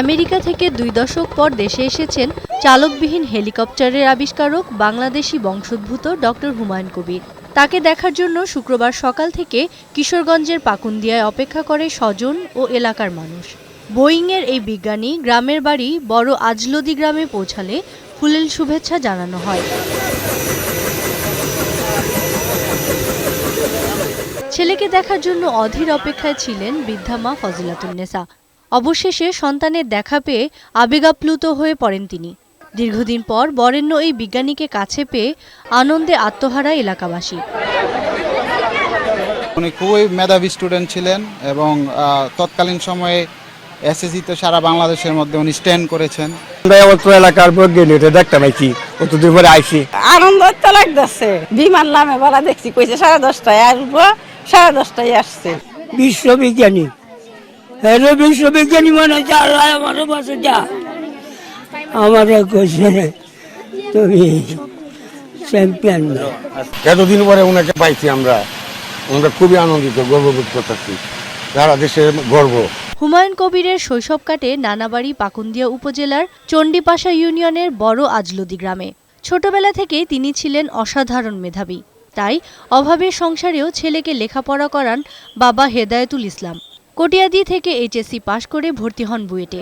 America থেকে দুই দশক পর দেশে এসেছেন চালকবিহীন হেলিকপ্টারের আবিষ্কারক বাংলাদেশি বংশোদ্ভূত ডক্টর হুমায়ুন কবির। তাকে দেখার জন্য শুক্রবার সকাল থেকে কিশোরগঞ্জের পাকুন্দিয়ায় অপেক্ষা করে স্বজন ও এলাকার মানুষ। বোয়িংয়ের এই বিজ্ঞানী গ্রামের বাড়ি বড় আজলদি গ্রামে পৌঁছালে ফুলেল শুভেচ্ছা জানানো হয়। ছেলেকে দেখার জন্য অধীর অপেক্ষায় ছিলেন বৃদ্ধা মা ফজিলাতুন্নেসা অবশেষে সন্তানের দেখা পেয়ে আবেগাপ্লুত হয়ে পড়েন তিনি। দীর্ঘদিন পর বরেণ্য এই বিজ্ঞানীকে কাছে পেয়ে আনন্দে আত্মহারা এলাকাবাসী। উনি খুবই মেধাবী স্টুডেন্ট ছিলেন এবং আহ, তৎকালীন সময়ে এসএসসিতে সারা বাংলাদেশের মধ্যে উনি স্ট্যান্ড করেছেন। আমরা অত্র এলাকার বৈজ্ঞানিক দেখতে পাইছি কতদিন পরে আইছি। আনন্দ তো লাগতেছে। বিমান নামে বলা দেখছি কইছে সাড়ে দশটায় আসব সাড়ে দশটায় আসছে। বিশ্ববিজ্ঞানী হ্যালো বিশ্ববিজ্ঞানী মনে আমার পাশে যা। আমার তুমি চ্যাম্পিয়ন এতদিন পরে ওনাকে পাইছি আমরা। আমরা খুবই আনন্দিত গর্ববোধ করতেছি। সারা দেশের গর্ব। হুমায়ুন কবিরের শৈশব কাটে নানাবাড়ি পাকুন্দিয়া উপজেলার চণ্ডীপাশা ইউনিয়নের বড় আজলদি গ্রামে। ছোটবেলা থেকেই তিনি ছিলেন অসাধারণ মেধাবী। তাই অভাবের সংসারেও ছেলেকে লেখাপড়া করান বাবা হেদায়েতুল ইসলাম। কটিয়াদি থেকে এইচএসসি পাশ করে ভর্তি হন বুয়েটে।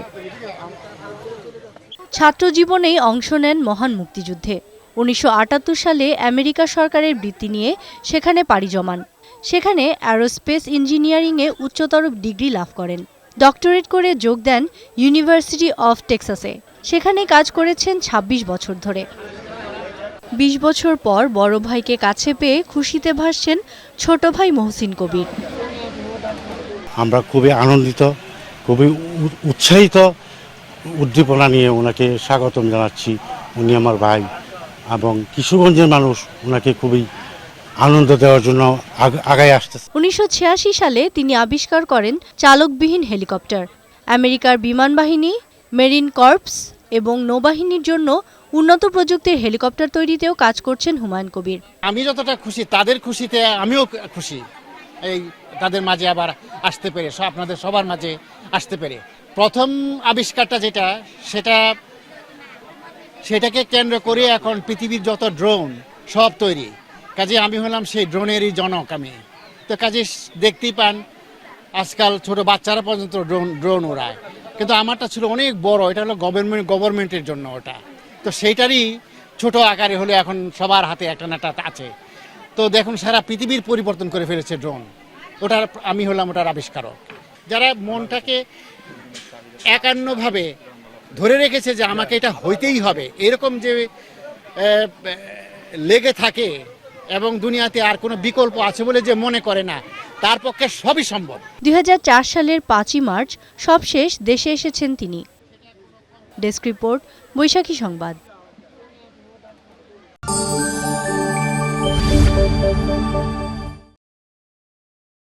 ছাত্র জীবনেই অংশ নেন মহান মুক্তিযুদ্ধে। উনিশশো আটাত্তর সালে আমেরিকা সরকারের বৃত্তি নিয়ে সেখানে পাড়ি জমান। সেখানে অ্যারোস্পেস ইঞ্জিনিয়ারিংয়ে উচ্চতর ডিগ্রি লাভ করেন। ডক্টরেট করে যোগ দেন ইউনিভার্সিটি অফ টেক্সাসে। সেখানে কাজ করেছেন ২৬ বছর ধরে। ২০ বছর পর বড় ভাইকে কাছে পেয়ে খুশিতে ভাসছেন ছোট ভাই মহসিন কবির। আমরা খুবই আনন্দিত খুবই উৎসাহিত উদ্দীপনা নিয়ে ওনাকে স্বাগতম জানাচ্ছি। উনি আমার ভাই এবং কিশোরগঞ্জের মানুষ ওনাকে খুবই আনন্দ দেওয়ার জন্য আগায় আসতেছে উনিশশো সালে তিনি আবিষ্কার করেন চালকবিহীন হেলিকপ্টার। আমেরিকার বিমান বাহিনী মেরিন কর্পস এবং নৌবাহিনীর জন্য উন্নত প্রযুক্তির হেলিকপ্টার তৈরিতেও কাজ করছেন হুমায়ুন কবির। আমি যতটা খুশি তাদের খুশিতে আমিও খুশি। এই তাদের মাঝে আবার আসতে পেরে আপনাদের সবার মাঝে আসতে পেরে। প্রথম আবিষ্কারটা যেটা, সেটা, সেটাকে কেন্দ্র করে এখন পৃথিবীর যত ড্রোন সব তৈরি। কাজে আমি হলাম সেই ড্রোনেরই জনক আমি। তো কাজে দেখতেই পান, আজকাল ছোট বাচ্চারা পর্যন্ত ড্রোন ড্রোন ওড়ায়। কিন্তু আমারটা ছিল অনেক বড়, এটা হলো গভর্নমেন্ট গভর্নমেন্টের জন্য ওটা। তো সেইটারই ছোট আকারে হলে এখন সবার হাতে একটা নাটা আছে। তো দেখুন, সারা পৃথিবীর পরিবর্তন করে ফেলেছে ড্রোন ওটার, আমি হলাম ওটার আবিষ্কারক। যারা মনটাকে একান্নভাবে ধরে রেখেছে যে আমাকে এটা হইতেই হবে, এরকম যে লেগে থাকে এবং দুনিয়াতে আর কোনো বিকল্প আছে বলে যে মনে করে না, তার পক্ষে সবই সম্ভব। দুই হাজার চার সালের পাঁচই মার্চ সবশেষ দেশে এসেছেন তিনি। ডেস্ক রিপোর্ট, বৈশাখী সংবাদ।